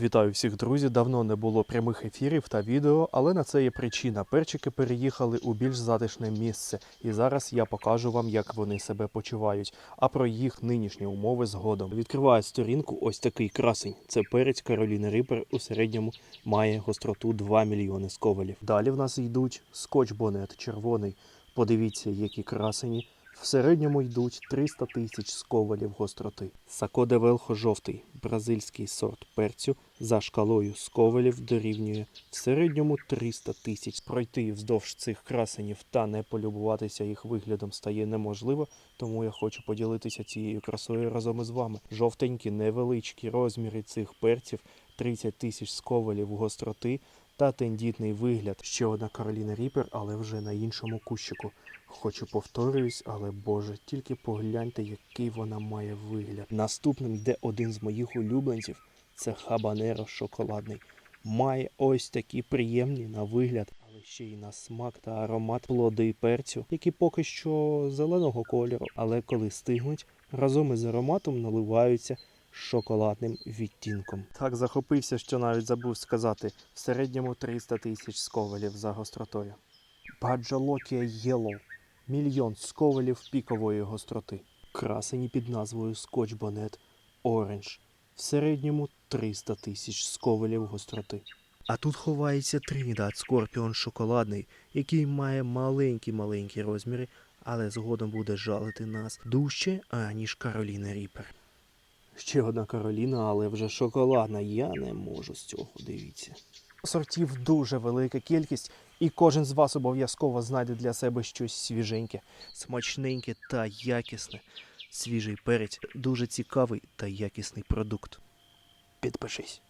Вітаю всіх друзі. Давно не було прямих ефірів та відео, але на це є причина. Перчики переїхали у більш затишне місце, і зараз я покажу вам, як вони себе почувають. А про їх нинішні умови згодом. Відкриваю сторінку. Ось такий красень. Це перець Кароліни Рипер. У середньому має гостроту 2 мільйони сковелів. Далі в нас йдуть скотч бонет червоний. Подивіться, які красені. В середньому йдуть 300 тисяч сковалів гостроти. Сако Велхо жовтий, бразильський сорт перцю за шкалою сковалів дорівнює в середньому 300 тисяч. Пройти вздовж цих красенів та не полюбуватися їх виглядом стає неможливо, тому я хочу поділитися цією красою разом із вами. Жовтенькі невеличкі розміри цих перців 30 тисяч сковалів гостроти та тендітний вигляд. Ще одна Кароліна Ріпер, але вже на іншому кущику. Хочу повторююсь, але Боже, тільки погляньте, який вона має вигляд. Наступним йде один з моїх улюбленців. Це хабанеро шоколадний. Має ось такі приємні на вигляд, але ще й на смак та аромат плоди перцю, які поки що зеленого кольору, але коли стигнуть, разом із ароматом наливаються шоколадним відтінком. Так захопився, що навіть забув сказати: в середньому 300 тисяч сковалів за гостротою. Баджалокія Yellow – мільйон сковалів пікової гостроти. Красені під назвою Bonnet Orange – в середньому 300 тисяч сковалів гостроти. А тут ховається Тринідад Скорпіон шоколадний, який має маленькі-маленькі розміри, але згодом буде жалити нас дужче, аніж Кароліна Ріпер. Ще одна Кароліна, але вже шоколадна. Я не можу з цього, дивіться. Сортів дуже велика кількість, і кожен з вас обов'язково знайде для себе щось свіженьке, смачненьке та якісне. Свіжий перець дуже цікавий та якісний продукт. Підпишись.